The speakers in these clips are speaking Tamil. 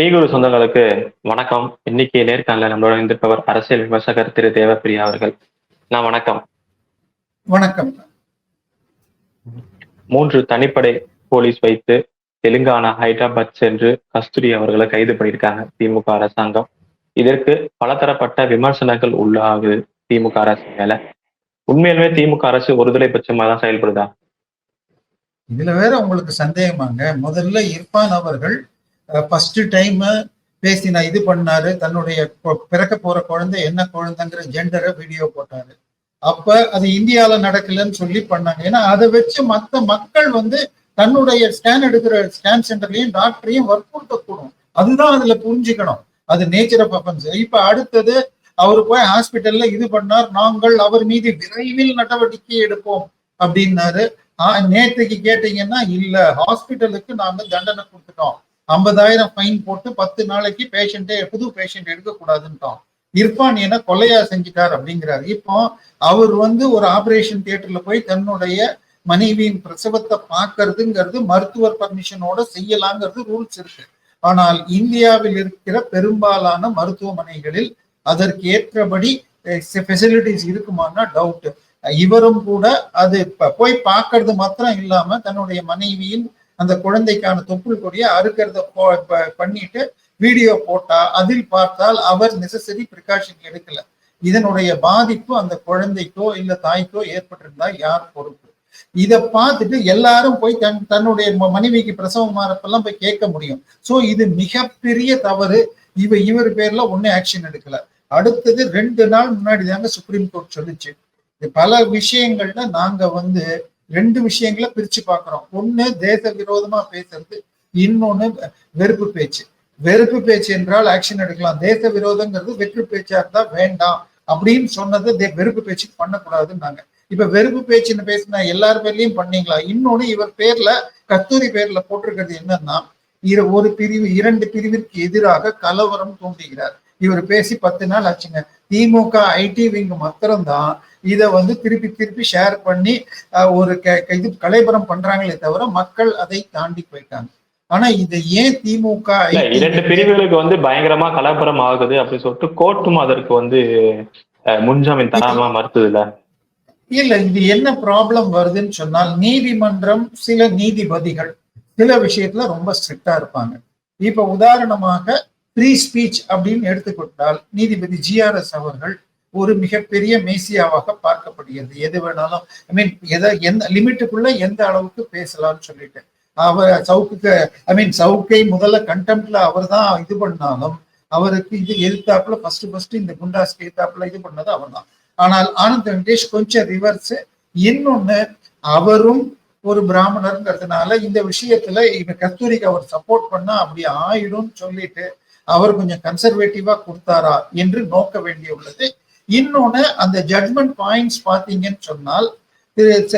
பேய்குரு சொந்தங்களுக்கு வணக்கம். இன்னைக்கு நேர்காணல நம்மளோட இருந்திருப்பவர் அரசியல் விமர்சகர் திரு தேவப்பிரியா அவர்கள். நான் வணக்கம். வணக்கம். மூன்று தனிப்படை போலீஸ் வைத்து தெலுங்கானா ஹைதராபாத் சென்று கஸ்தூரி அவர்களை கைது பண்ணியிருக்காங்க திமுக அரசாங்கம். இதற்கு பலதரப்பட்ட விமர்சனங்கள் உள்ளாகுது திமுக அரசு மேல. உண்மையிலுமே திமுக அரசு ஒருதலை பட்சமா தான் செயல்படுதா? இதுல வேற உங்களுக்கு சந்தேகமாங்க. முதல்ல இர்பான் அவர்கள் ஃபர்ஸ்ட் டைம் பேசி நான் இது பண்ணாரு. தன்னுடைய பிறக்க போற குழந்தை என்ன குழந்தைங்கிற ஜெண்டரை வீடியோ போட்டாரு. அப்ப அது இந்தியால நடக்கலன்னு சொல்லி பண்ணாங்க. ஏன்னா அதை வச்சு மத்த மக்கள் வந்து தன்னுடைய ஸ்கேன் எடுக்கிற ஸ்கேன் சென்டர்லயும் டாக்டரையும் வற்புறுத்தக்கூடும் அதுதான் அதுல புரிஞ்சுக்கணும். அது நேச்சர் ஆஃப் அஃபன்ஸ் இப்ப அடுத்தது அவர் போய் ஹாஸ்பிட்டல்ல இது பண்ணார். நாங்கள் அவர் மீது விரைவில் நடவடிக்கை எடுப்போம் அப்படின்னாரு. நேற்றுக்கு கேட்டீங்கன்னா இல்ல ஹாஸ்பிட்டலுக்கு நாங்க தண்டனை கொடுத்துட்டோம். ஐம்பதாயிரம் ஃபைன் போட்டு பத்து நாளைக்கு பேஷண்ட்டே புது பேஷண்ட் எடுக்கக்கூடாதுன்ட்டான். இர்பான் என்ன கொலையா செஞ்சிட்டார் அப்படிங்கிறாரு. இப்போ அவர் வந்து ஒரு ஆபரேஷன் தியேட்டர்ல போய் தன்னுடைய மனைவியின் பிரசவத்தை பார்க்கறதுங்கிறது மருத்துவர் பர்மிஷனோட செய்யலாங்கிறது ரூல்ஸ் இருக்கு. ஆனால் இந்தியாவில் இருக்கிற பெரும்பாலான மருத்துவமனைகளில் அதற்கு ஏற்றபடி ஃபெசிலிட்டிஸ் eh, இருக்குமான்னா டவுட் இவரும் கூட அது ப- போய் பார்க்கறது மாத்திரம் இல்லாம தன்னுடைய மனைவியின் அந்த குழந்தைக்கான தொப்புள் கொடியை அறுக்கிறத பண்ணிட்டு வீடியோ போட்டா அதில் பார்த்தால் அவர் நெசசரி ப்ரிகாஷன் எடுக்கல. இதனுடைய பாதிப்பு அந்த குழந்தைக்கோ இல்ல தாய்க்கோ ஏற்பட்டிருந்தா யார் பொறுப்பு? இதை பார்த்துட்டு எல்லாரும் போய் தன் தன்னுடைய ம- மனைவிக்கு பிரசவம் மாறப்பெல்லாம் போய் கேட்க முடியும். சோ இது மிகப்பெரிய தவறு. இவ இவர் பேர்ல ஒன்னும் ஆக்ஷன் எடுக்கல. அடுத்தது ரெண்டு நாள் முன்னாடி தாங்க சுப்ரீம் கோர்ட் சொல்லுச்சு. பல விஷயங்கள்ல நாங்க வந்து ரெண்டு விஷயங்களை பிரிச்சு பாக்குறோம் ஒண்ணு தேச விரோதமா பேசுறது இன்னொன்னு வெறுப்பு பேச்சு. வெறுப்பு பேச்சு என்றால் ஆக்ஷன் எடுக்கலாம். தேச விரோதங்கிறது வெற்று பேச்சா இருந்தா வேண்டாம். அப்படின்னு சொன்னது தே- வெறுப்பு பேச்சுக்கு பண்ணக்கூடாதுன்னாங்க. இப்ப வெறுப்பு பேச்சுன்னு பேசினா எல்லார் பேர்லயும் பண்ணீங்களா? இன்னொன்னு இவர் பேர்ல கஸ்தூரி பேர்ல போட்டிருக்கிறது என்னன்னா இரு- ஒரு பிரிவு இரண்டு பிரிவிற்கு எதிராக கலவரம் தூண்டுகிறார் இவர் பேசி பத்து நாள் ஆச்சுங்க. திமுக ஐடி விங் மாத்திரம்தான் இதை வந்து திருப்பி திருப்பி ஷேர் பண்ணி ஒரு க- இது கலைபுரம் பண்றாங்களே தவிர மக்கள் அதை தாண்டி போயிட்டாங்க. ஆனா இதை ஏன் திமுக இல்ல இரண்டு பிரிவுகளுக்கு வந்து பயங்கரமா கலப்பரம் ஆகுது அப்படின்னு சொல்லிட்டு கோர்ட்டும் அதற்கு வந்து முன்ஜாமீன் தராம மறுத்ததுல இல்ல இது என்ன ப்ராப்ளம் வருதுன்னு சொன்னால் நீதிமன்றம் சில நீதிபதிகள் சில விஷயத்துல ரொம்ப ஸ்ட்ரிக்டா இருப்பாங்க. இப்ப உதாரணமாக ஃப்ரீ ஸ்பீச் அப்படின்னு எடுத்துக்கொண்டால் நீதிபதி ஜிஆர்எஸ் அவர்கள் ஒரு மிகப்பெரிய மேசியாவாக பார்க்கப்படுகிறது. எது வேணாலும் ஐ மீன் எதை எந்த லிமிட்டுக்குள்ள எந்த அளவுக்கு பேசலாம்னு சொல்லிட்டு. அவர் சவுக்குக்கு ஐ மீன் சவுக்கை முதல்ல கண்டெம்ட்ல அவர் தான் இது பண்ணாலும் அவருக்கு இது எதிர்த்தாப்புல ஃபர்ஸ்ட் ஃபர்ஸ்ட் இந்த குண்டாஸ் எதிர்த்தாப்புல இது பண்ணது அவர் தான். ஆனால் ஆனந்த் வெங்கடேஷ் கொஞ்சம் ரிவர்ஸ் இன்னொன்னு அவரும் ஒரு பிராமணருங்கிறதுனால இந்த விஷயத்துல இப்ப கஸ்தூரிக்கு அவர் சப்போர்ட் பண்ணா அப்படி ஆயிடும்னு சொல்லிட்டு அவர் கொஞ்சம் கன்சர்வேட்டிவா கொடுத்தாரா என்று நோக்க வேண்டிய உள்ளது. இன்னொன்னு அந்த ஜட்மெண்ட் பாயிண்ட்ஸ் பாத்தீங்கன்னு சொன்னால் திரு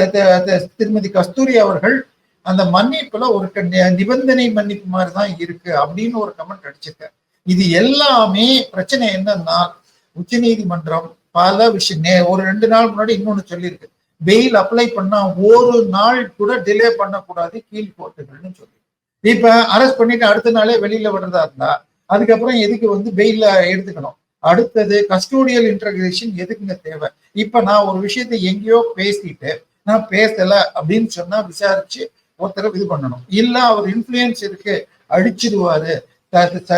திருமதி கஸ்தூரி அவர்கள் அந்த மன்னிப்புல ஒரு க- நி- நிபந்தனை மன்னிப்பு மாதிரி தான் இருக்கு அப்படின்னு ஒரு கமெண்ட் அடிச்சிருக்காரு. இது எல்லாமே பிரச்சனை என்னன்னா உச்சநீதிமன்றம் பல விஷயம் ஒரு ரெண்டு நாள் முன்னாடி இன்னொன்னு சொல்லியிருக்கு. பெயில் அப்ளை பண்ணா ஒரு நாள் கூட டிலே பண்ணக்கூடாது கீழ் கோர்ட்டுகள்னு சொல்லி இப்ப அரெஸ்ட் பண்ணிட்டு அடுத்த நாளே வெளியில விடுறதா இருந்தா அதுக்கப்புறம் எதுக்கு வந்து பெயில எடுத்துக்கணும்? அடுத்தது கஸ்டோடியல் இன்டகிரேஷன் எதுக்குங்க தேவை? இப்ப நான் ஒரு விஷயத்தை எங்கேயோ பேசிட்டு நான் பேசல அப்படின்னு சொன்னா விசாரிச்சு ஒருத்தரை இது பண்ணணும். இல்ல அவர் இன்ஃபுளுயன்ஸ் இருக்கு அடிச்சிடுவாரு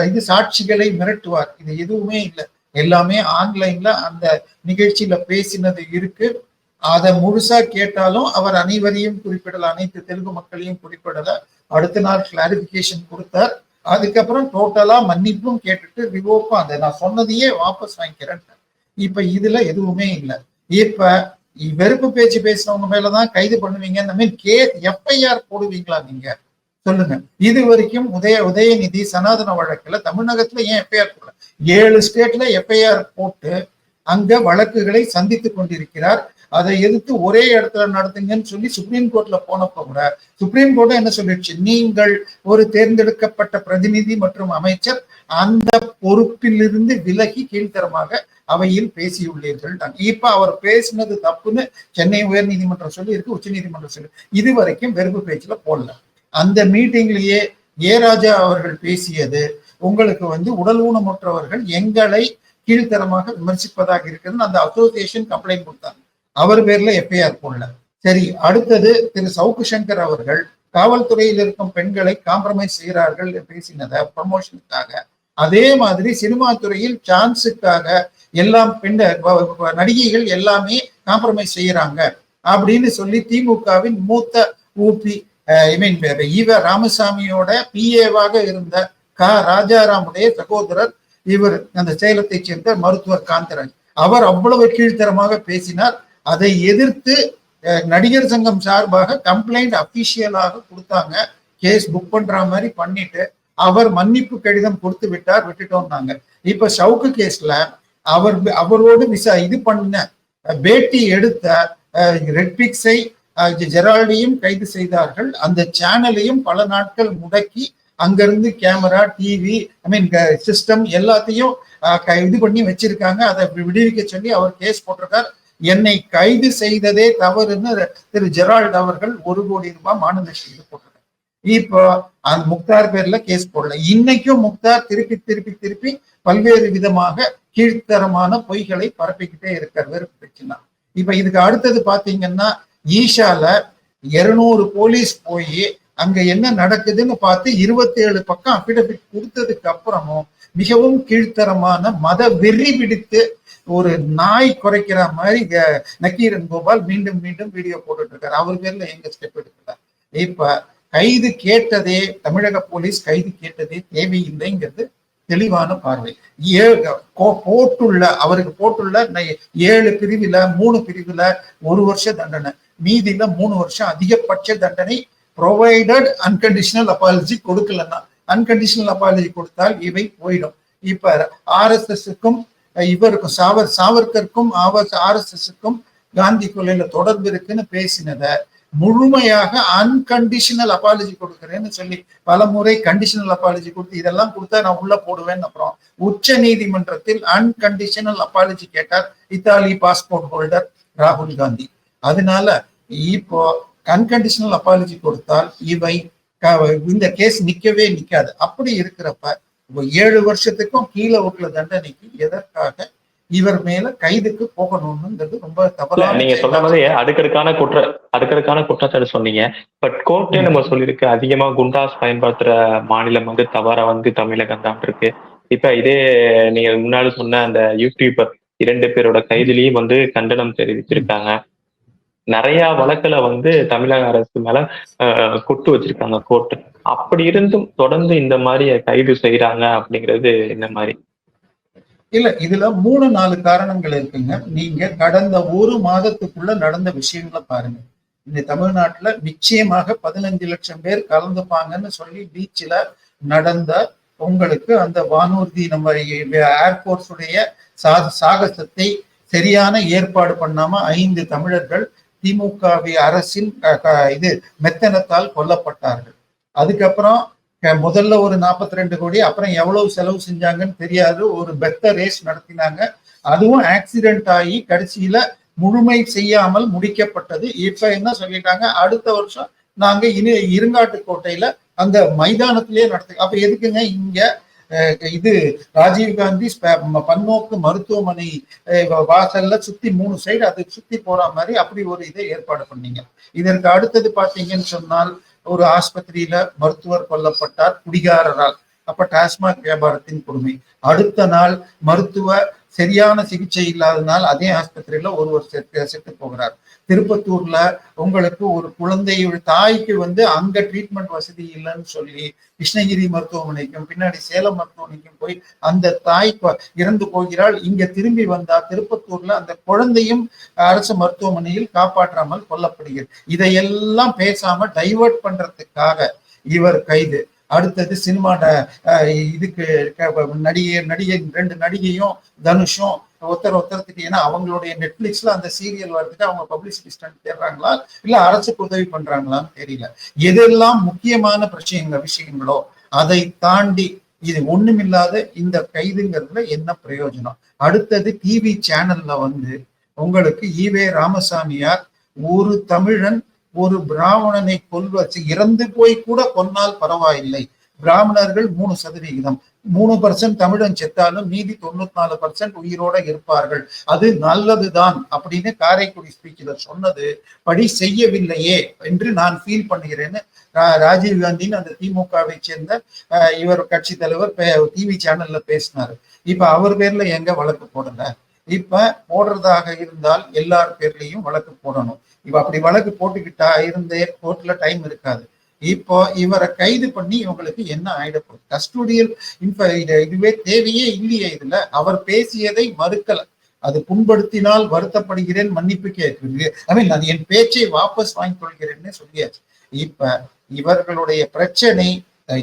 இது சாட்சிகளை மிரட்டுவார். இது எதுவுமே இல்லை. எல்லாமே ஆன்லைன்ல அந்த நிகழ்ச்சியில பேசினது இருக்கு. அதை முழுசா கேட்டாலும் அவர் அனைவரையும் குறிப்பிடல அனைத்து தெலுங்கு மக்களையும் குறிப்பிடல. அடுத்த நாள் கிளாரிபிகேஷன் கொடுத்தார். அதுக்கப்புறம் டோட்டலா மன்னிப்பும் கேட்டுட்டு ரிவோக்கும் அதை நான் சொன்னதையே வாபஸ் வாங்கிக்கிறேன். இப்ப இதுல எதுவுமே இல்லை. இப்ப வெறுப்பு பேச்சு பேசுறவங்க மேலதான் கைது பண்ணுவீங்க. இந்த மாதிரி கே எஃப்ஐஆர் போடுவீங்களா நீங்க? சொல்லுங்க. இது வரைக்கும் உதய உதயநிதி சனாதன வழக்குல தமிழகத்துல ஏன் எஃப்ஐஆர் போடல? ஏழு ஸ்டேட்ல எஃப்ஐஆர் போட்டு அங்க வழக்குகளை சந்தித்துக் கொண்டிருக்கிறார். அதை எதிர்த்து ஒரே இடத்துல நடத்துங்கன்னு சொல்லி சுப்ரீம் கோர்ட்ல போனப்ப கூட சுப்ரீம் கோர்ட் என்ன சொல்லிடுச்சு? நீங்கள் ஒரு தேர்ந்தெடுக்கப்பட்ட பிரதிநிதி மற்றும் அமைச்சர் அந்த பொறுப்பிலிருந்து விலகி கீழ்த்தரமாக அவையில் பேசியுள்ளீர்கள். இப்ப அவர் பேசினது தப்புன்னு சென்னை உயர்நீதிமன்றம் சொல்லி இருக்கு உச்ச நீதிமன்றம் சொல்லி இது வரைக்கும் வெறுப்பு பேச்சுல போடல. அந்த மீட்டிங்லயே ஏ ராஜா அவர்கள் பேசியது உங்களுக்கு வந்து உடல் ஊனமுற்றவர்கள் எங்களை கீழ்த்தரமாக விமர்சிப்பதாக இருக்குதுன்னு அந்த அசோசியேஷன் கம்ப்ளைண்ட் கொடுத்தாங்க. அவர் பேர்ல எஃப்ஐஆர் போடல. சரி அடுத்தது திரு சவுக்கு சங்கர் அவர்கள் காவல்துறையில் இருக்கும் பெண்களை காம்ப்ரமைஸ் செய்கிறார்கள் பேசினதை ப்ரமோஷனுக்காக அதே மாதிரி சினிமா துறையில் சான்ஸுக்காக எல்லாம் பெண் நடிகைகள் எல்லாமே காம்ப்ரமைஸ் செய்யறாங்க அப்படின்னு சொல்லி திமுகவின் மூத்த ஊபி ஐ மீன் ஈவ ராமசாமியோட பிஏவாக இருந்த க ராஜாராமுடைய சகோதரர் இவர் அந்த சேலத்தைச் சேர்ந்த மருத்துவர் காந்தராஜ். அவர் அவ்வளவு கீழ்த்தரமாக பேசினார். அதை எதிர்த்து நடிகர் சங்கம் சார்பாக கம்ப்ளைண்ட் அபிஷியலாக கொடுத்தாங்க. கேஸ் புக் பண்ற மாதிரி பண்ணிட்டு அவர் மன்னிப்பு கடிதம் கொடுத்து விட்டார் விட்டுட்டோம்னாங்க. இப்ப சவுக்கு கேஸ்ல அவர் அவரோடு விசா இது பண்ண பேட்டி எடுத்த ரெட்பிக்ஸை ஜெரால்டையும் கைது செய்தார்கள். அந்த சேனலையும் பல நாட்கள் முடக்கி அங்கிருந்து camera TV I mean system எல்லாத்தையும் இது பண்ணி வச்சிருக்காங்க. அதை விடுவிக்க சொல்லி அவர் கேஸ் போட்டிருக்கார். என்னை கைது செய்ததே தவறுன்னு திரு ஜெரால்ட் அவர்கள் ஒரு கோடி ரூபாய் மாநில செய்து இப்போ அந்த முக்தார் பேர்ல கேஸ் போடல. இன்னைக்கும் முக்தார் திருப்பி திருப்பி திருப்பி பல்வேறு விதமாக கீழ்த்தரமான பொய்களை பரப்பிக்கிட்டே இருக்கிற வெறுப்பு பிரச்சனை இப்ப இதுக்கு அடுத்தது பாத்தீங்கன்னா ஈஷால இருநூறு போலீஸ் போய் அங்க என்ன நடக்குதுன்னு பார்த்து இருபத்தி ஏழு பக்கம் அபிடபிட் கொடுத்ததுக்கு அப்புறமும் மிகவும் கீழ்த்தரமான மத வெறி பிடித்து ஒரு நாய் குறைக்கிற மாதிரி நக்கீரன் கோபால் மீண்டும் மீண்டும் வீடியோ போட்டுட்டு இருக்காரு அவர் பேர்ல எங்க ஸ்டெப் எடுக்கிறார் இப்ப கைது கேட்டதே தமிழக போலீஸ் கைது கேட்டதே தேவையில்லைங்கிறது தெளிவான பார்வை. போட்டுள்ள அவருக்கு போட்டுள்ள ஏழு பிரிவுல மூணு பிரிவுல ஒரு வருஷ தண்டனை. மீதியில மூணு வருஷம் அதிகபட்ச தண்டனை ப்ரொவைடட் அன்கண்டிஷனல் அப்பாலஜி கொடுக்கலன்னா. அன்கண்டிஷனல் அப்பாலஜி கொடுத்தால் இவை போயிடும். இப்ப ஆர்எஸ்எஸ்க்கும் இவருக்கும் சாவர் சாவர்கருக்கும் ஆர் எஸ் எஸ்க்கும் காந்தி கொலையில தொடர்பு இருக்குன்னு பேசினத முழுமையாக அன்கண்டிஷனல் அப்பாலஜி கொடுக்குறேன்னு சொல்லி பல முறை கண்டிஷனல் அப்பாலஜி கொடுத்து இதெல்லாம் கொடுத்தா நான் உள்ள போடுவேன் அப்புறம் உச்ச நீதிமன்றத்தில் அன்கண்டிஷனல் அப்பாலஜி கேட்டார் இத்தாலி பாஸ்போர்ட் ஹோல்டர் ராகுல் காந்தி. அதனால இப்போ அன்கண்டிஷனல் அப்பாலஜி கொடுத்தால் இவை இந்த கேஸ் நிக்கவே நிக்காது. அப்படி இருக்கிறப்ப ஏழு வருஷத்துக்கும் கீழே உள்ள தண்டனைக்கு எதற்காக இவர் மேல கைதுக்கு போகணும்ங்கிறது ரொம்ப தவறான நீங்க சொன்ன மாதிரி அடுக்கடுக்கான குற்ற அடுக்கடுக்கான குற்றச்சாட்டு சொன்னீங்க. பட் கோர்ட்டே நம்ம சொல்லியிருக்கு அதிகமா குண்டாஸ் பயன்படுத்துற மாநிலம் வந்து தவறா வந்து தமிழகம் தான் இருக்கு. இப்ப இதே நீங்க முன்னாடி சொன்ன அந்த யூடியூபர் இரண்டு பேரோட கைதிலையும் வந்து கண்டனம் தெரிவிச்சிருக்காங்க நிறைய வழக்குல வந்து தமிழக அரசு மேல கொட்டு வச்சிருக்காங்க கோர்ட் அப்படி இருந்தும் தொடர்ந்து இந்த மாதிரி கைது செய்யறாங்க அப்படிங்கிறது என்ன மாதிரி? இல்ல இதுல மூணு நாலு காரணங்கள் இருக்குங்க. நீங்க கடந்த ஒரு மாதத்துக்குள்ள நடந்த விஷயங்களை பாருங்க. இந்த தமிழ்நாட்டுல நிச்சயமாக பதினஞ்சு லட்சம் பேர் கலந்துப்பாங்கன்னு சொல்லி பீச்சில் நடந்த உங்களுக்கு அந்த வானூர்தி நம்ம ஏர்போர்ட்ஸ் உடைய சாகசத்தை சரியான ஏற்பாடு பண்ணாம ஐந்து தமிழர்கள் திமுக அரசின் இது மெத்தனத்தால் கொல்லப்பட்டார்கள். அதுக்கப்புறம் முதல்ல ஒரு நாற்பத்தி ரெண்டு கோடி அப்புறம் எவ்வளவு செலவு செஞ்சாங்கன்னு தெரியாது ஒரு பெத்த ரேஸ் நடத்தினாங்க. அதுவும் ஆக்சிடென்ட் ஆகி கடைசியில முழுமை செய்யாமல் முடிக்கப்பட்டது. இப்ப என்ன சொல்லிட்டாங்க? அடுத்த வருஷம் நாங்க இனி இருங்காட்டு கோட்டையில அந்த மைதானத்திலேயே நடத்து அப்ப எதுக்குங்க இங்க இது ராஜீவ்காந்தி பன்னோக்கு மருத்துவமனை வாசல்ல சுத்தி மூணு சைடு அது சுத்தி போற மாதிரி அப்படி ஒரு இதை ஏற்பாடு பண்ணீங்க. இதற்கு அடுத்தது பாத்தீங்கன்னு சொன்னால் ஒரு ஆஸ்பத்திரியில மருத்துவர் கொல்லப்பட்டார் குடிகாரரால். அப்ப டாஸ்மாக் வியாபாரத்தின் கொடுமை. அடுத்த நாள் மருத்துவ சரியான சிகிச்சை இல்லாதனால் அதே ஆஸ்பத்திரியில ஒருவர் செத்து செத்து போகிறார். திருப்பத்தூர்ல உங்களுக்கு ஒரு குழந்தை தாய்க்கு வந்து அங்க ட்ரீட்மெண்ட் வசதி இல்லைன்னு சொல்லி கிருஷ்ணகிரி மருத்துவமனைக்கும் பின்னாடி சேலம் மருத்துவமனைக்கும் போய் அந்த தாய் இறந்து போகிறாள். இங்க திரும்பி வந்தா திருப்பத்தூர்ல அந்த குழந்தையும் அரசு மருத்துவமனையில் காப்பாற்றாமல் கொல்லப்படுகிறது. இதையெல்லாம் பேசாம டைவர்ட் பண்றதுக்காக இவர் கைது. அடுத்தது சினிமா இதுக்கு நடிகை நடிகை ரெண்டு நடிகையும் தனுஷும் ஒருத்தர் ஒருத்தரத்துக்கு ஏன்னா அவங்களுடைய நெட்ஃபிளிக்ஸ்ல அந்த சீரியல் வர்றதுக்கு அவங்க பப்ளிசிட்டி ஸ்டண்ட் தேடுறாங்களா? இல்ல அரசுக்கு உதவி பண்றாங்களான்னு தெரியல. எதெல்லாம் முக்கியமான பிரச்சனைங்க விஷயங்களோ அதை தாண்டி இது ஒண்ணுமில்லாத இந்த கைதுங்கிறதுல என்ன பிரயோஜனம்? அடுத்தது டிவி சேனல்ல வந்து உங்களுக்கு ஈவே ராமசாமியார் ஒரு தமிழன் ஒரு பிராமணனை கொல்வச்சு இறந்து போய் கூட கொன்னால் பரவாயில்லை. பிராமணர்கள் மூணு சதவிகிதம். மூணு பர்சன்ட் தமிழன் செத்தாலும் மீதி தொண்ணூத்தி நாலு பர்சன்ட் உயிரோட இருப்பார்கள். அது நல்லதுதான் அப்படின்னு காரைக்குடி ஸ்பீச்சில் சொன்னது. படி செய்யவில்லையே என்று நான் ஃபீல் பண்ணுகிறேன்னு ராஜீவ் காந்தின்னு அந்த திமுகவை சேர்ந்த இவர் கட்சி தலைவர் டிவி சேனல்ல பேசினாரு. இப்ப அவர் பேர்ல எங்க வழக்கு போடல? இப்ப போடுறதாக இருந்தால் எல்லார் பேர்லயும் வழக்கு போடணும். இவ அப்படி வழக்கு போட்டுக்கிட்டா இருந்தே கோர்ட்ல டைம் இருக்காது. இப்போ இவரை கைது பண்ணி இவங்களுக்கு என்ன ஆயிடப்போகுது? கஸ்டோடியல் இதுவே தேவையே இல்லையே இதுல. அவர் பேசியதை மறுக்கல. அது புண்படுத்தினால் வருத்தப்படுகிறேன் மன்னிப்பு கேட்கிறது ஐ மீன் அது என் பேச்சை வாபஸ் வாங்கிக் கொள்கிறேன்னு சொல்லியாச்சு. இப்ப இவர்களுடைய பிரச்சனை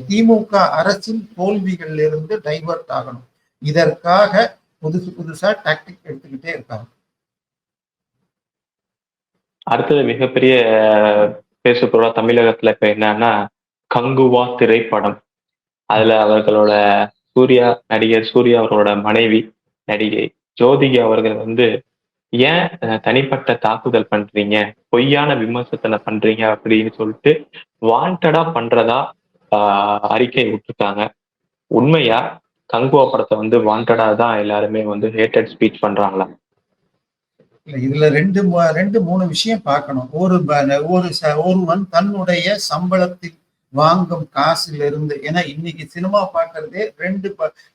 திமுக அரசின் தோல்விகளிலிருந்து டைவர்ட் ஆகணும். இதற்காக புதுசு புதுசா டாக்டிக் எடுத்துக்கிட்டே இருக்காங்க. அடுத்தது மிகப்பெரிய பேசப்போற தமிழகத்துல இப்ப என்னன்னா கங்குவா திரைப்படம். அதுல அவர்களோட சூர்யா நடிகர் சூர்யா அவர்களோட மனைவி நடிகை ஜோதிகா அவர்கள் வந்து ஏன் தனிப்பட்ட தாக்குதல் பண்றீங்க? பொய்யான விமர்சனத்தை பண்றீங்க? அப்படின்னு சொல்லிட்டு வாண்டடா பண்றதா அறிக்கை விட்டுருக்காங்க. உண்மையா கங்குவா படத்தை வந்து வாண்டடா தான் எல்லாருமே வந்து ஹேட்டட் ஸ்பீச் பண்றாங்களா? இதுல ரெண்டு ரெண்டு மூணு விஷயம் பார்க்கணும். ஒரு ஒரு ஒருவன் தன்னுடைய சம்பளத்தில் வாங்கும் காசுல இருந்து ஏன்னா இன்னைக்கு சினிமா பார்க்கறதே ரெண்டு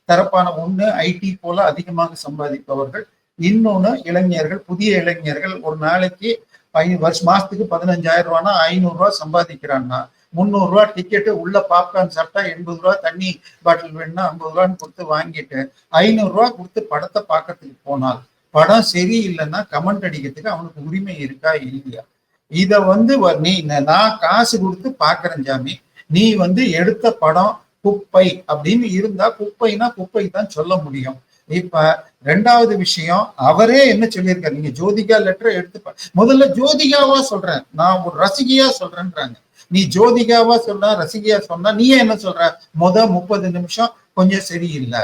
தரப்பான ஒண்ணு ஐடி போல அதிகமாக சம்பாதிப்பவர்கள். இன்னொன்னு இளைஞர்கள் புதிய இளைஞர்கள் ஒரு நாளைக்கு வருஷ மாசத்துக்கு பதினஞ்சாயிரம் ரூபானா ஐநூறு ரூபா சம்பாதிக்கிறான்னா முந்நூறு ரூபா டிக்கெட்டு உள்ள பாப்கார்ன் சாப்பிட்டா எண்பது ரூபா தண்ணி பாட்டில் வேணும்னா ஐம்பது ரூபான்னு கொடுத்து வாங்கிட்டு ஐநூறு ரூபா கொடுத்து படத்தை பார்க்கறதுக்கு போனால் படம் சரியில்லைன்னா கமெண்ட் அடிக்கிறதுக்கு அவனுக்கு உரிமை இருக்கா இல்லையா? இத வந்து நீ நான் காசு கொடுத்து பாக்குறேன் ஜாமி நீ வந்து எடுத்த படம் குப்பை அப்படின்னு இருந்தா குப்பைனா குப்பை தான் சொல்ல முடியும். இப்ப ரெண்டாவது விஷயம் அவரே என்ன சொல்லியிருக்காரு? நீங்க ஜோதிகா லெட்டர் எடுத்து முதல்ல ஜோதிகாவா சொல்றேன். நான் ஒரு ரசிகையா சொல்றேன்றாங்க. நீ ஜோதிகாவா சொன்னா ரசிகையா சொன்னா நீ என்ன சொல்ற? முத முப்பது நிமிஷம் கொஞ்சம் சரியில்லை.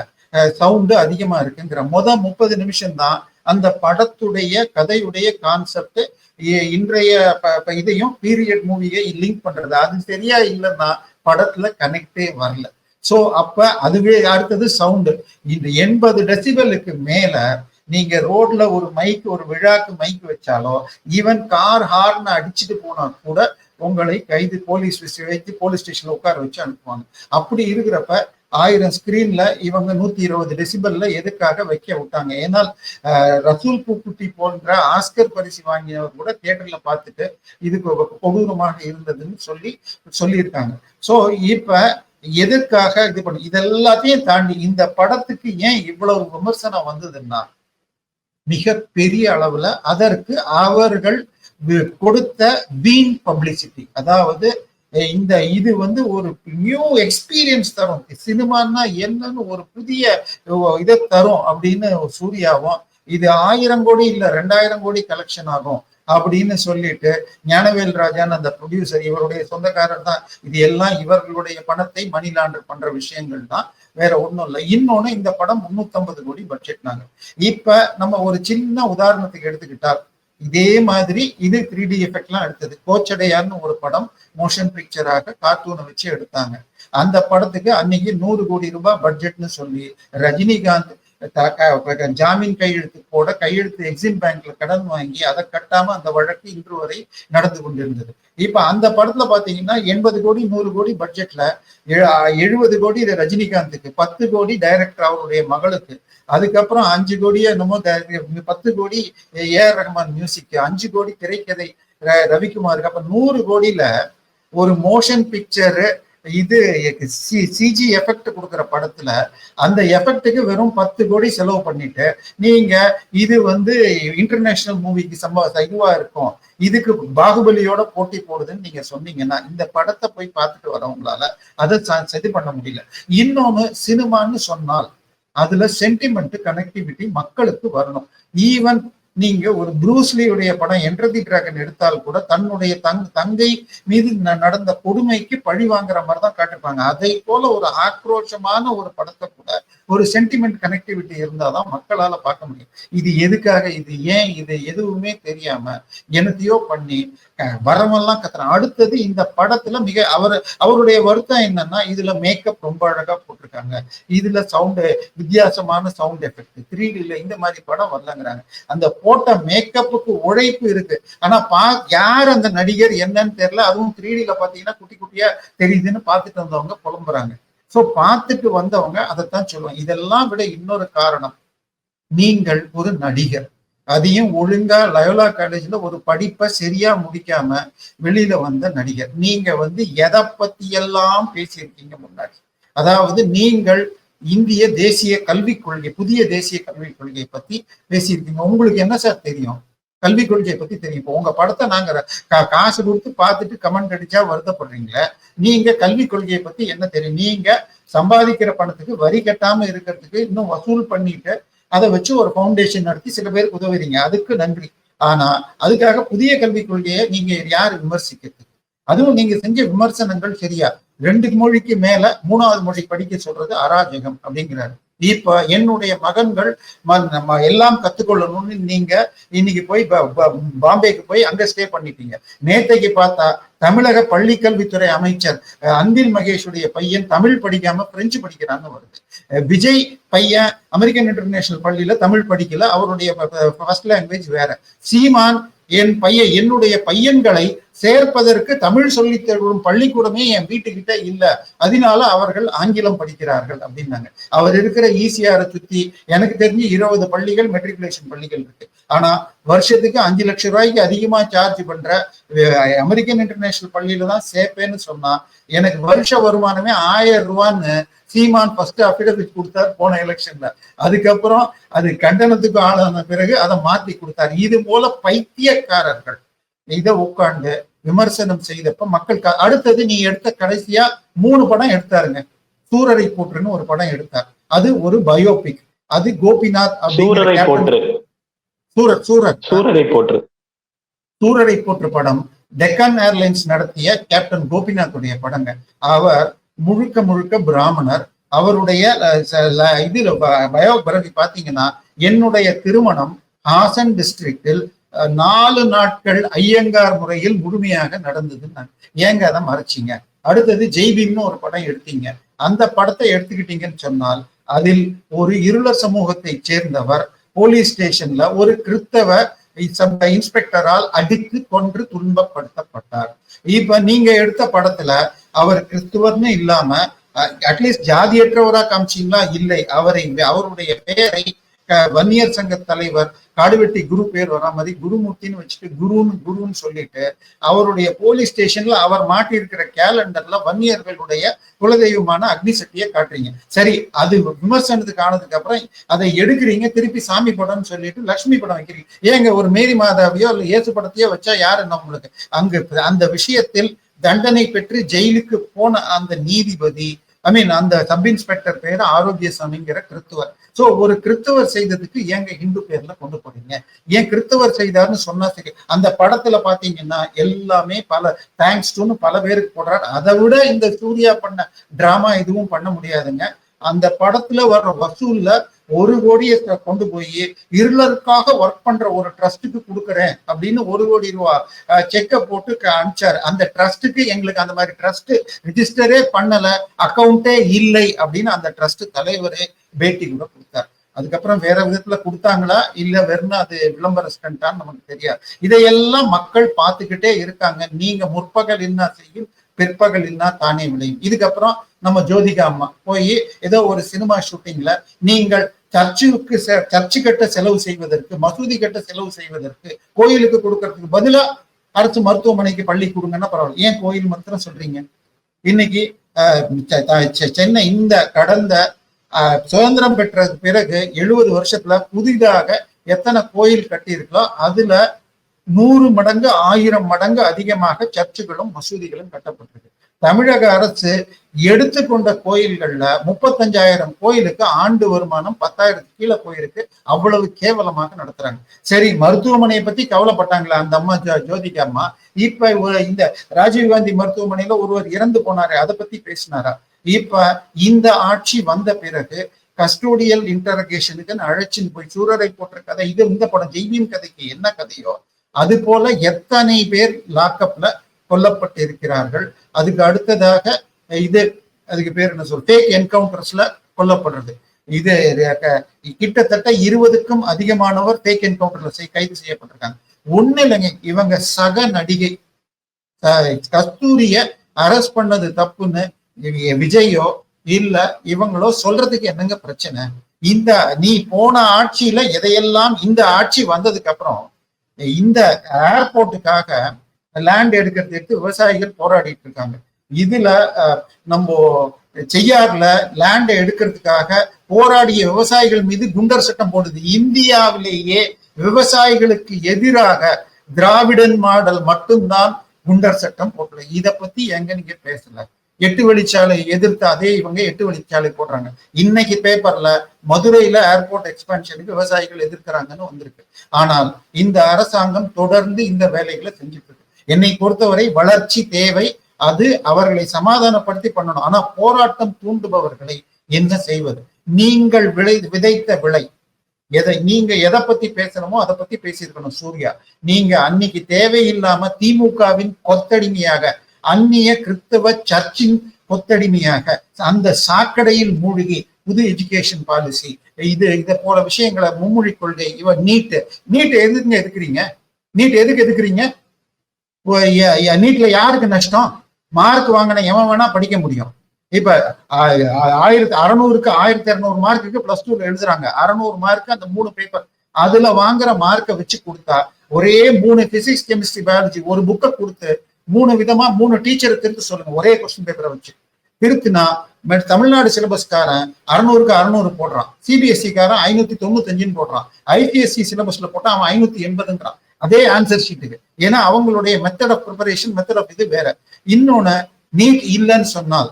சவுண்டு அதிகமா இருக்குங்கிற முத முப்பது நிமிஷம் தான் அந்த படத்துடைய கதையுடைய கான்செப்ட் இன்றைய இதையும் பீரியட் மூவியை லிங்க் பண்றது. அது சரியா இல்லைன்னா படத்துல கனெக்டே வரல. சோ அப்ப அதுவே அடுத்தது சவுண்டு இந்த எண்பது டெசிபலுக்கு மேல நீங்க ரோட்ல ஒரு மைக் ஒரு விழாக்கு மைக் வச்சாலோ ஈவன் கார் ஹார்ன் அடிச்சுட்டு போனா கூட உங்களை கைது போலீஸ் வைத்து போலீஸ் ஸ்டேஷன்ல உட்கார வச்சு அனுப்புவாங்க. அப்படி இருக்கிறப்ப ஆயிரம் ஸ்கிரீன்ல இவங்க நூத்தி இருபது டெசிபல்ல எதுக்காக வைக்க விட்டாங்க? ஏன்னால் ரசூல் பூக்குட்டி போன்ற ஆஸ்கர் பரிசு வாங்கியவர் கூட தியேட்டர்ல பார்த்துட்டு இதுக்கு கொடூரமாக இருந்ததுன்னு சொல்லி சொல்லியிருக்காங்க. சோ இப்ப எதற்காக இது பண்ண இதெல்லாத்தையும் தாண்டி இந்த படத்துக்கு ஏன் இவ்வளவு விமர்சனம் வந்ததுன்னா மிக பெரிய அளவுல அதற்கு அவர்கள் கொடுத்த வீண் பப்ளிசிட்டி அதாவது இந்த இது வந்து ஒரு நியூ எக்ஸ்பீரியன்ஸ் தரும். சினிமான்னா என்னன்னு ஒரு புதிய இதை தரும் அப்படின்னு சூர்யாவும் இது ஆயிரம் கோடி இல்ல ரெண்டாயிரம் கோடி கலெக்ஷன் ஆகும் அப்படின்னு சொல்லிட்டு ஞானவேல் ராஜான் அந்த ப்ரொடியூசர் இவருடைய சொந்தக்காரர் தான். இது எல்லாம் இவர்களுடைய பணத்தை மணி லாண்டர் பண்ற விஷயங்கள் தான். வேற ஒண்ணும் இல்லை. இன்னொன்னு இந்த படம் முன்னூத்தி ஐம்பது கோடி பட்ஜெட்னாங்க இப்ப நம்ம ஒரு சின்ன உதாரணத்துக்கு எடுத்துக்கிட்டால் இதே மாதிரி இது த்ரீ டி எஃபெக்ட்லாம் எடுத்தது. கோச்சடையார்னு ஒரு படம் மோஷன் பிக்சராக கார்ட்டூனை வச்சு எடுத்தாங்க. அந்த படத்துக்கு அன்னைக்கு நூறு கோடி ரூபாய் பட்ஜெட்னு சொல்லி ரஜினிகாந்த் ஜாமீன் கையெழுத்து போட கையெழுத்து எக்ஸிம் பேங்க்ல கடன் வாங்கி அதை கட்டாம அந்த வழக்கு இன்று வரை நடந்து கொண்டிருந்தது. இப்ப அந்த படத்துல பாத்தீங்கன்னா எண்பது கோடி நூறு கோடி பட்ஜெட்ல எழுபது கோடி ரஜினிகாந்துக்கு பத்து கோடி டைரக்டர் அவருடைய மகளுக்கு அதுக்கப்புறம் அஞ்சு கோடியே என்னமோ பத்து கோடி ஏஆர் ரஹ்மான் மியூசிக் அஞ்சு கோடி திரைக்கதை ரவிக்குமாருக்கு அப்ப நூறு கோடியில ஒரு மோஷன் பிக்சரு இது சிஜி எஃபெக்ட் கொடுக்குற படத்துல அந்த எஃபெக்ட்டுக்கு வெறும் பத்து கோடி செலவு பண்ணிட்டு நீங்க இது வந்து இன்டர்நேஷனல் மூவிக்கு சம்ப இதுவா இருக்கும். இதுக்கு பாகுபலியோட போட்டி போடுதுன்னு நீங்க சொன்னீங்கன்னா இந்த படத்தை போய் பார்த்துட்டு வரவங்களால அதை சரி பண்ண முடியல. இன்னொன்னு சினிமான்னு சொன்னால் அதுல சென்டிமெண்ட் கனெக்டிவிட்டி மக்களுக்கு வரணும். ஈவன் நீங்க ஒரு புரூஸ்லியுடைய படம் என்ட்ரதி டிராகன் எடுத்தால் கூட தன்னுடைய தங் தங்கை மீது நடந்த கொடுமைக்கு பழி வாங்குற மாதிரி தான் காட்டிருப்பாங்க. அதை போல ஒரு ஆக்ரோஷமான ஒரு படத்தை கூட ஒரு சென்டிமெண்ட் கனெக்டிவிட்டி இருந்தாதான் மக்களால பார்க்க முடியும். இது எதுக்காக? இது ஏன்? இது எதுவுமே தெரியாம என்னத்தையோ பண்ணி வரமெல்லாம் வரவெல்லாம் கத்துறான் அடுத்தது இந்த படத்துல மிக அவர் அவருடைய வருத்தம் என்னன்னா இதுல மேக்கப் ரொம்ப அழகா போட்டிருக்காங்க. இதுல சவுண்டு வித்தியாசமான சவுண்ட் எஃபெக்ட் த்ரீ டில இந்த மாதிரி படம் வரலங்கிறாங்க. அந்த போட்ட மேக்கப்புக்கு உழைப்பு இருக்கு. ஆனா பா யார் அந்த நடிகர் என்னன்னு தெரியல. அதுவும் த்ரீ டில பாத்தீங்கன்னா குட்டி குட்டியா தெரியுதுன்னு பார்த்துட்டு வந்தவங்க புலம்புறாங்க. ஸோ பார்த்துட்டு வந்தவங்க அதைத்தான் சொல்லுவாங்க. இதெல்லாம் விட இன்னொரு காரணம் நீங்கள் ஒரு நடிகர். அதையும் ஒழுங்கா லயோலா காலேஜ்ல ஒரு படிப்பை சரியா முடிக்காம வெளியில வந்த நடிகர். நீங்க வந்து எதை பத்தி எல்லாம் பேசியிருக்கீங்க முன்னாடி? அதாவது நீங்கள் இந்திய தேசிய கல்விக் கொள்கை புதிய தேசிய கல்விக் கொள்கையை பத்தி பேசியிருக்கீங்க. உங்களுக்கு என்ன சார் தெரியும்? கல்விக் கொள்கையை பத்தி தெரியும். இப்போ உங்க படத்தை நாங்க கா- காசு கொடுத்து பார்த்துட்டு கமெண்ட் அடிச்சா வருத்தப்படுறீங்களே? நீங்க கல்விக் கொள்கையை பத்தி என்ன தெரியும்? நீங்க சம்பாதிக்கிற பணத்துக்கு வரி கட்டாம இருக்கிறதுக்கு இன்னும் வசூல் பண்ணிட்டு அதை வச்சு ஒரு ஃபவுண்டேஷன் நடத்தி சில பேருக்கு உதவுறீங்க. அதுக்கு நன்றி. ஆனா அதுக்காக புதிய கல்விக் கொள்கையை நீங்க யார் விமர்சிக்கிறது? அதுவும் நீங்க செஞ்ச விமர்சனங்கள் சரியா? ரெண்டு மொழிக்கு மேல மூணாவது மொழி படிக்க சொல்றது அராஜகம் அப்படிங்கிறாரு. இப்ப என்னுடைய மகன்கள் ம- நம்ம எல்லாம் கத்துக்கொள்ளணும்னு நீங்க இன்னைக்கு போய் பாம்பேக்கு போய் அங்க ஸ்டே பண்ணிட்டீங்க. நேத்தைக்கு பார்த்தா தமிழக பள்ளிக்கல்வித்துறை அமைச்சர் அன்பில் மகேஷுடைய பையன் தமிழ் படிக்காம பிரெஞ்சு படிக்கிறான்னு வருது. விஜய் பையன் அமெரிக்கன் இன்டர்நேஷனல் பள்ளியில தமிழ் படிக்கல. அவருடைய ஃபர்ஸ்ட் லாங்குவேஜ் வேற. சீமான் என் பையன் என்னுடைய பையன்களை சேர்ப்பதற்கு தமிழ் சொல்லித் தரும் பள்ளிக்கூடமே என் வீட்டுக்கிட்ட இல்ல. அதனால அவர்கள் ஆங்கிலம் படிக்கிறார்கள் அப்படின்னாங்க. அவர் இருக்கிற ஈசிஆரை சுத்தி எனக்கு தெரிஞ்சு இருபது பள்ளிகள் மெட்ரிகுலேஷன் பள்ளிகள் இருக்கு. ஆனா வருஷத்துக்கு அஞ்சு லட்சம் ரூபாய்க்கு அதிகமா சார்ஜ் பண்ற அமெரிக்கன் இன்டர்நேஷனல் பள்ளியில தான் சேர்ப்பேன்னு சொன்னா எனக்கு வருஷ வருமானமே ஆயிரம் ரூபான்னு சீமான் ஃபர்ஸ்ட் அபிடவிட் கொடுத்தார் போன எலெக்ஷன்ல அதுக்கப்புறம் அது கண்டனத்துக்கு ஆளான பிறகு அதை மாற்றி கொடுத்தார். இது போல பைத்தியக்காரர்கள். இதை உட்கார்ந்து விமர்சனம் செய்தப்ப மக்கள் அடுத்தது நீ எடுத்த கடைசியா மூணு படம் எடுத்தாருங்க. சூரரை போற்றுன்னு ஒரு படம் எடுத்தார். அது ஒரு பயோபிக் அது கோபிநாத் சூரத் சூரத் சூரரை போற்று. சூரரை போற்று படம். டெக்கான் ஏர்லைன்ஸ் நடத்திய கேப்டன் கோபிநாத்துடைய படங்க. அவர் முழுக்க முழுக்க பிராமணர். அவருடைய இதுல பயோகிராபி பாத்தீங்கன்னா என்னுடைய திருமணம் ஹாசன் டிஸ்ட்ரிக்டில் நாலு நாட்கள் ஐயங்கார் முறையில் முழுமையாக நடந்ததுன்னு ஏங்க அதை மறைச்சிங்க. அடுத்தது ஜெய்பீம்னு ஒரு படம் எடுத்தீங்க. அந்த படத்தை எடுத்துக்கிட்டீங்கன்னு சொன்னால் அதில் ஒரு இருளர் சமூகத்தை சேர்ந்தவர் போலீஸ் ஸ்டேஷன்ல ஒரு கிறிஸ்தவ இன்ஸ்பெக்டரால் அடித்து கொன்று துன்பப்படுத்தப்பட்டார். இப்ப நீங்க எடுத்த படத்துல அவர் கிறிஸ்துவர்னு இல்லாம அட்லீஸ்ட் ஜாதியற்றவரா காமிச்சீங்களா? இல்லை. அவரை அவருடைய பெயரை வன்னியர் சங்க தலைவர் காடுவெட்டி குரு பேர் வரா மாதிரி குருமூர்த்தின்னு வச்சுட்டு குருன்னு குருன்னு சொல்லிட்டு அவருடைய போலீஸ் ஸ்டேஷன்ல அவர் மாட்டியிருக்கிற கேலண்டர்ல வன்னியர்களுடைய குலதெய்வமான அக்னி சக்தியை காட்டுறீங்க. சரி அது விமர்சனத்துக்கு ஆனதுக்கு அப்புறம் அதை எடுக்கிறீங்க திருப்பி சாமி படம்னு சொல்லிட்டு லட்சுமி படம் வைக்கிறீங்க. ஏங்க ஒரு மேரி மாதாவையோ இல்ல இயேசு படத்தையோ வச்சா யாரு நம்மளுக்கு அங்கு அந்த விஷயத்தில் தண்டனை பெற்று ஜெயிலுக்கு போன அந்த நீதிபதி ஐ மீன் அந்த சப் இன்ஸ்பெக்டர் பேரு ஆரோக்கியசாமிங்கிற கிறிஸ்துவர் சோ ஒரு கிறிஸ்தவர் செய்ததுக்கு ஏங்க ஹிந்து பேர்ல கொண்டு போறீங்க? ஏன் கிறிஸ்தவர் செய்தார்னு சொன்னா சரி அந்த படத்துல பாத்தீங்கன்னா எல்லாமே பல தேங்க்ஸ் டூன்னு பல பேருக்கு போடுறாரு. அதை விட இந்த சூர்யா பண்ண டிராமா எதுவும் பண்ண முடியாதுங்க. அந்த படத்துல வர்ற வசூல்ல ஒரு கோடியை கொண்டு போய் இருளருக்காக ஒர்க் பண்ற ஒரு ட்ரஸ்ட்டுக்கு கொடுக்குறேன் அப்படின்னு ஒரு கோடி ரூபா செக்கை போட்டு அனுப்பிச்சாரு. அந்த ட்ரஸ்ட்டுக்கு எங்களுக்கு அந்த மாதிரி ட்ரஸ்ட் ரிஜிஸ்டரே பண்ணல அக்கௌண்டே இல்லை அப்படின்னு அந்த ட்ரஸ்ட் தலைவரே பேட்டி கூட கொடுத்தார். அதுக்கப்புறம் வேற விதத்துல கொடுத்தாங்களா? இல்ல வெறும் அது விளம்பர ஸ்டண்டான்னு நமக்கு தெரியாது. இதையெல்லாம் மக்கள் பார்த்துக்கிட்டே இருக்காங்க. நீங்க முற்பகல் என்ன செய்யும்? பிற்பகல் தானே விளையும். இதுக்கப்புறம் நம்ம ஜோதிகா அம்மா போய் ஏதோ ஒரு சினிமா ஷூட்டிங்ல நீங்கள் சர்ச்சுக்கு செ- சர்ச்சு கட்ட செலவு செய்வதற்கு மசூதி கட்ட செலவு செய்வதற்கு கோயிலுக்கு கொடுக்கறதுக்கு பதிலா அரசு மருத்துவமனைக்கு பள்ளி கொடுங்கன்னா பரவாயில்ல. ஏன் கோயில் மாத்திரம் சொல்றீங்க? இன்னைக்கு சென்னை இந்த கடந்த சுதந்திரம் பெற்ற பிறகு எழுபது வருஷத்துல புதிதாக எத்தனை கோயில் கட்டியிருக்கோ அதுல நூறு மடங்கு ஆயிரம் மடங்கு அதிகமாக சர்ச்சுகளும் மசூதிகளும் கட்டப்பட்டிருக்கு தமிழக அரசு எடுத்துக்கொண்ட கோயில்கள்ல முப்பத்தஞ்சாயிரம் கோயிலுக்கு ஆண்டு வருமானம் பத்தாயிரத்து கீழே போயிருக்கு. அவ்வளவு கேவலமாக நடத்துறாங்க. சரி மருத்துவமனையை பத்தி கவலைப்பட்டாங்களா அந்த அம்மா ஜோ- ஜோதிகா அம்மா? இப்ப இந்த ராஜீவ்காந்தி மருத்துவமனையில ஒருவர் இறந்து போனாரு அதை பத்தி பேசினாரா? இப்ப இந்த ஆட்சி வந்த பிறகு கஸ்டோடியல் இன்டரகேஷனுக்கு அழைச்சின்னு போய் சூரரை போட்ட கதை இது இந்த படம் ஜெய்வீன் கதைக்கு என்ன கதையோ? அது போல எத்தனை பேர் லாக்அப்ல கொல்லப்பட்டு இருக்கிறார்கள் அதுக்கு அடுத்ததாக இது அதுக்கு பேர் என்ன சொல் டேக் என்கவுண்டர்ஸ்ல கொல்லப்படுறது. இது கிட்டத்தட்ட இருபதுக்கும் அதிகமானவர் டேக் என்கவுண்டர்ல செய்- கைது செய்யப்பட்டிருக்காங்க. ஒண்ணு இல்லைங்க இவங்க சக நடிகை கஸ்தூரிய அரெஸ்ட் பண்ணது தப்புன்னு விஜயோ இல்ல இவங்களோ சொல்றதுக்கு என்னங்க பிரச்சனை? இந்த நீ போன ஆட்சியில எதையெல்லாம் இந்த ஆட்சி வந்ததுக்கு அப்புறம் இந்த ஏர்போர்ட்டுக்காக லேண்ட் எடுக்கிறதுக்கு விவசாயிகள் போராடிட்டு இருக்காங்க. இதுல நம்ம செய்யாறுல லேண்டை எடுக்கிறதுக்காக போராடிய விவசாயிகள் மீது குண்டர் சட்டம் போடுது. இந்தியாவிலேயே விவசாயிகளுக்கு எதிராக திராவிடன் மாடல் மட்டும்தான் குண்டர் சட்டம் போடல. இதை பத்தி எங்க நீங்க பேசல? எட்டு வழிச்சாலை எதிர்த்து அதே இவங்க எட்டு வழிச்சாலை போடுறாங்க. இன்னைக்கு பேப்பர்ல மதுரையில ஏர்போர்ட் எக்ஸ்பான்ஷனுக்கு விவசாயிகள் எதிர்க்கிறாங்கன்னு வந்திருக்கு. ஆனால் இந்த அரசாங்கம் தொடர்ந்து இந்த வேலைகளை செஞ்சுட்டு இருக்கு. என்னை பொறுத்தவரை வளர்ச்சி தேவை. அது அவர்களை சமாதானப்படுத்தி பண்ணணும். ஆனா போராட்டம் தூண்டுபவர்களை என்ன செய்வது? நீங்கள் விளை விதைத்த விளை. எதை நீங்க எதை பத்தி பேசணுமோ அதை பத்தி பேசியிருக்கணும் சூர்யா. நீங்க அன்னைக்கு தேவையில்லாம திமுகவின் கொத்தடிமையாக அந்நிய கிறிஸ்தவ சர்ச்சின் கொத்தடிமையாக அந்த சாக்கடையில் மூழ்கி புது எஜுகேஷன் பாலிசி இது இதை போல விஷயங்களை மும்மொழி கொள்கை. இவ நீட்டு நீட் எதுக்குங்க எதுக்குறீங்க? நீட் எதுக்கு எதுக்குறீங்க? நீட்ல யாருக்கு நஷ்டம்? மார்க் வாங்கின எவன் வேணா படிக்க முடியும். இப்ப ஆயிரத்தி அறநூறுக்கு ஆயிரத்தி இரநூறு மார்க்குக்கு பிளஸ் டூல எழுதுறாங்க. அறநூறு மார்க் அந்த மூணு பேப்பர் அதுல வாங்குற மார்க்கை வச்சு கொடுத்தா ஒரே மூணு பிசிக்ஸ் கெமிஸ்ட்ரி பயாலஜி ஒரு புக்கை கொடுத்து மூணு விதமா மூணு டீச்சரை திருத்த சொல்லுங்க. ஒரே கொஸ்டின் பேப்பரை வச்சு. திருத்தினா தமிழ்நாடு சிலபஸ்காரன் அறுநூறுக்கு அறுநூறு போடுறான். சிபிஎஸ்சிக்காரன் ஐநூத்தி ஐநூத்தி தொண்ணூத்தஞ்சுன்னு போடுறான். ஐபிஎஸ்சி சிலபஸ்ல போட்டா அவன் ஐநூத்தி எண்பதுன்றான் அதே ஆன்சர் ஷீட்டுக்கு ஏன்னா அவங்களுடைய method of preparation method of இது வேற. இன்னொன்னு நீட் இல்லைன்னு சொன்னால்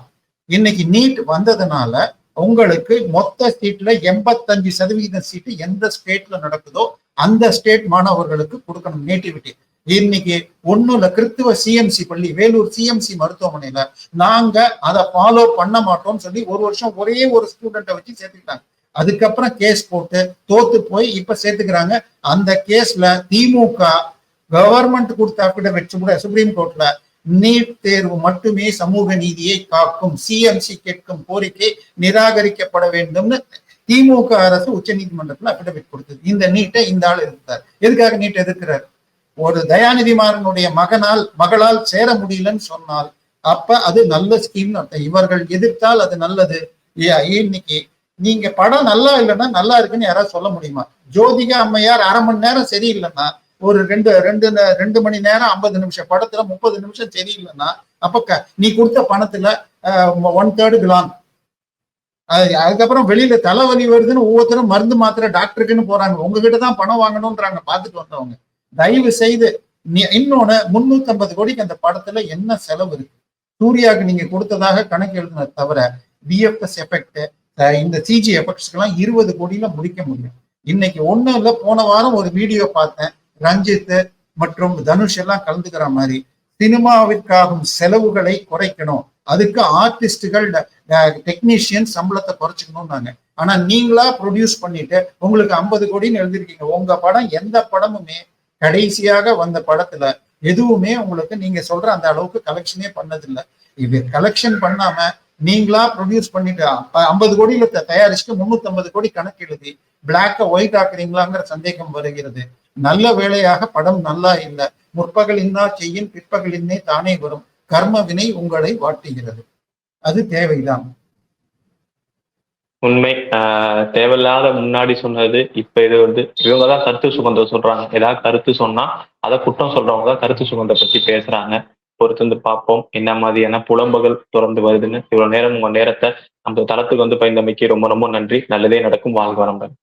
இன்னைக்கு நீட் வந்ததுனால உங்களுக்கு மொத்த சீட்ல எண்பத்தஞ்சு சதவீத சீட்டு எந்த ஸ்டேட்ல நடக்குதோ அந்த ஸ்டேட் மாணவர்களுக்கு கொடுக்கணும். நேட்டிவிட்டி இன்னைக்கு ஒண்ணும் இல்ல கிறிஸ்துவ சிஎம்சி பள்ளி வேலூர் சிஎம்சி மருத்துவமனையில நாங்க அதை ஃபாலோ பண்ண மாட்டோம்னு சொல்லி ஒரு வருஷம் ஒரே ஒரு ஸ்டூடெண்ட்டை வச்சு சேர்த்துக்கிட்டாங்க. அதுக்கப்புறம் கேஸ் போட்டு தோத்து போய் இப்ப சேர்த்துக்கிறாங்க. அந்த கேஸ்ல திமுக கவர்மெண்ட் கொடுத்த அபிடவிட் கூட சுப்ரீம் கோர்ட்ல நீட் தேர்வு மட்டுமே சமூக நீதியை காக்கும் சிஎம்சி கேட்கும் கோரிக்கை நிராகரிக்கப்பட வேண்டும்னு திமுக அரசு உச்ச நீதிமன்றத்துல அபிடவிட் கொடுத்தது. இந்த நீட்டை இந்த ஆள் எதிர்த்தார் எதுக்காக நீட் எதிர்க்கிறார்? ஒரு தயாநிதி மாறனுடைய மகனால் மகளால் சேர முடியலன்னு சொன்னால் அப்ப அது நல்ல ஸ்கீம்னு அர்த்தம். இவர்கள் எதிர்த்தால் அது நல்லது. இன்னைக்கு நீங்க படம் நல்லா இல்லைன்னா நல்லா இருக்குன்னு யாராவது சொல்ல முடியுமா? ஜோதிகா அம்மையார் அரை மணி நேரம் சரியில்லைன்னா ஒரு ரெண்டு ரெண்டு ரெண்டு மணி நேரம் ஐம்பது நிமிஷம் படத்துல முப்பது நிமிஷம் சரியில்லைன்னா அப்ப க- நீ கொடுத்த பணத்துல ஒன் தேர்டு கிலான் அதுக்கப்புறம் வெளியில தலைவலி வருதுன்னு ஒவ்வொருத்தரும் மருந்து மாத்திரை டாக்டருக்குன்னு போறாங்க. உங்ககிட்ட தான் பணம் வாங்கணும்ன்றாங்க. பார்த்துட்டு வந்தவங்க. தயவு செய்து இன்னொன்னு முன்னூத்தி ஐம்பது கோடிக்கு அந்த படத்துல என்ன செலவு இருக்கு? சூர்யாவுக்கு நீங்க கொடுத்ததாக கணக்கு எழுதுனது தவிர விஎஃப்எஸ் எஃபெக்ட் இந்த சிஜி எஃபெக்ட்ஸ்க்கெல்லாம் இருபது கோடியில முடிக்க முடியும். இன்னைக்கு ஒண்ணும் இல்லை போன வாரம் ஒரு வீடியோ பார்த்தேன். ரஞ்சித் மற்றும் தனுஷ் எல்லாம் கலந்துக்கிற மாதிரி. சினிமாவிற்காகும் செலவுகளை குறைக்கணும். அதுக்கு ஆர்டிஸ்டுகள் டெக்னீஷியன் சம்பளத்தை குறைச்சிக்கணும்னாங்க. ஆனா நீங்களா ப்ரொடியூஸ் பண்ணிட்டு உங்களுக்கு ஐம்பது கோடின்னு எழுதிருக்கீங்க உங்க படம் எந்த படமுமே கடைசியாக வந்த படத்துல எதுவுமே உங்களுக்கு நீங்க சொல்ற அந்த அளவுக்கு கலெக்ஷனே பண்ணதில்லை. இது கலெக்ஷன் பண்ணாம நீங்களா ப்ரொடியூஸ் பண்ணிட்டு ஐம்பது கோடியில தயாரிச்சுட்டு முன்னூத்தி ஐம்பது கோடி கணக்கு எழுதி பிளாக்க ஒயிட் ஆக்குறீங்களாங்கிற சந்தேகம் வருகிறது. நல்ல வேளையாக படம் நல்லா இல்லை. முற்பகல் இன்னா செய்யும் பிற்பகல் இன்னே தானே வரும். கர்ம வினை உங்களை வாட்டுகிறது. அது தேவைதான். உண்மை. ஆஹ் தேவையில்லாத முன்னாடி சொன்னது இப்ப இது வந்து இவங்க தான் கருத்து சுகந்தம் சொல்றாங்க. ஏதாவது கருத்து சொன்னா அதை குற்றம் சொல்றவங்க தான் கருத்து சுகந்த பத்தி பேசுறாங்க. பொறுத்து வந்து பார்ப்போம். என்ன மாதிரியான புலம்புகள் தொடர்ந்து வருதுன்னு. இவ்வளவு நேரம் உங்க நேரத்தை அந்த தளத்துக்கு வந்து பயந்தமைக்கு ரொம்ப ரொம்ப நன்றி. நல்லதே நடக்கும். வாழ்க வரம்பன்